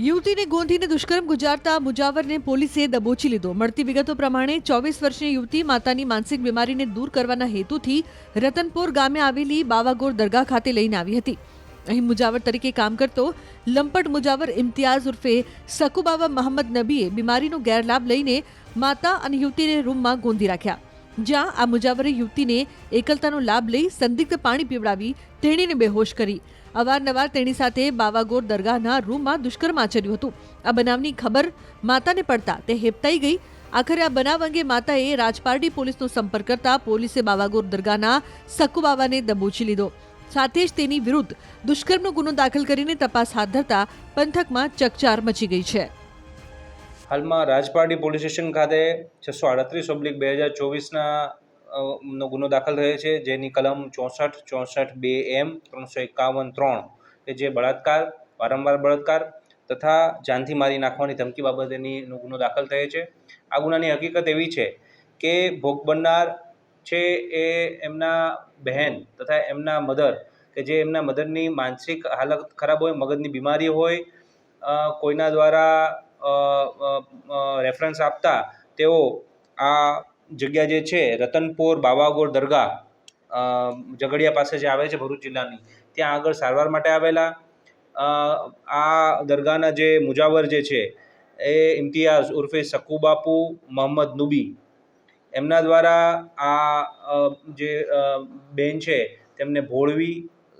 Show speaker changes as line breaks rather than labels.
યુવતીને ગોંધીને દુષ્કર્મ ગુજારતા મુજાવરને પોલીસે દબોચી લીધો. મળતી વિગતો પ્રમાણે ચોવીસ વર્ષની યુવતી માતાની માનસિક બીમારીને દૂર કરવાના હેતુથી રતનપોર ગામે આવેલી બાવાગોર દરગાહ ખાતે લઈને આવી હતી. અહીં મુજાવર તરીકે કામ કરતો લંપટ મુજાવર ઇમ્તિયાઝ ઉર્ફે સકુબાવા મહંમદ નબીએ બીમારીનો ગેરલાભ લઈને માતા અને યુવતીને રૂમમાં ગોંધી રાખ્યા. જ્યાં આ મુજાવરે યુવતીને એકલતાનો લાભ લઈ સંદિગ્ધ પાણી પીવડાવી તેણીને બેહોશ કરી. અવારનવાર તેણી સાથે બાવાગોર દરગાહના રૂમમાં દુષ્કર્મ આચર્યું હતું. આ બનાવની ખબર માતાને પડતા તે હેપતાઈ ગઈ. આખરે આ બનાવ અંગે માતાએ રાજપારડી પોલીસનો સંપર્ક કરતા પોલીસે બાવાગોર દરગાહના સકુબાવાને દબોચી લીધો. સાથે જ તેની વિરુદ્ધ દુષ્કર્મનો ગુનો દાખલ કરીને તપાસ હાથ ધરતા પંથકમાં ચકચાર મચી ગઈ છે.
હાલમાં રાજપારડી પોલીસ સ્ટેશન ખાતે છસો આડત્રીસ ઓબ્લિક બે હજાર ચોવીસના નો ગુનો દાખલ થયો છે, જેની કલમ ચોસઠ ચોસઠ બે એમ, ત્રણસો એકાવન ત્રણ, કે જે બળાત્કાર, વારંવાર બળાત્કાર તથા જાનથી મારી નાખવાની ધમકી બાબતેની ગુનો દાખલ થયો છે. આ ગુનાની હકીકત એવી છે કે ભોગ બનનાર છે એ એમના બહેન તથા એમના મધર, કે જે એમના મધરની માનસિક હાલત ખરાબ હોય, મગજની બીમારી હોય કોઈના દ્વારા રેફરન્સ આપતા તેઓ આ જગ્યા જે છે, રતનપોર બાવાગોર દરગાહ ઝઘડિયા પાસે જે આવે છે ભરૂચ જિલ્લાની, ત્યાં આગળ સારવાર માટે આવેલા આ દરગાહના જે મુજાવર જે છે, એ ઇમ્તિયાઝ ઉર્ફે સકુબાપુ મોહમ્મદ નુબી. એમના દ્વારા આ જે બેન છે, તેમને ભોળવી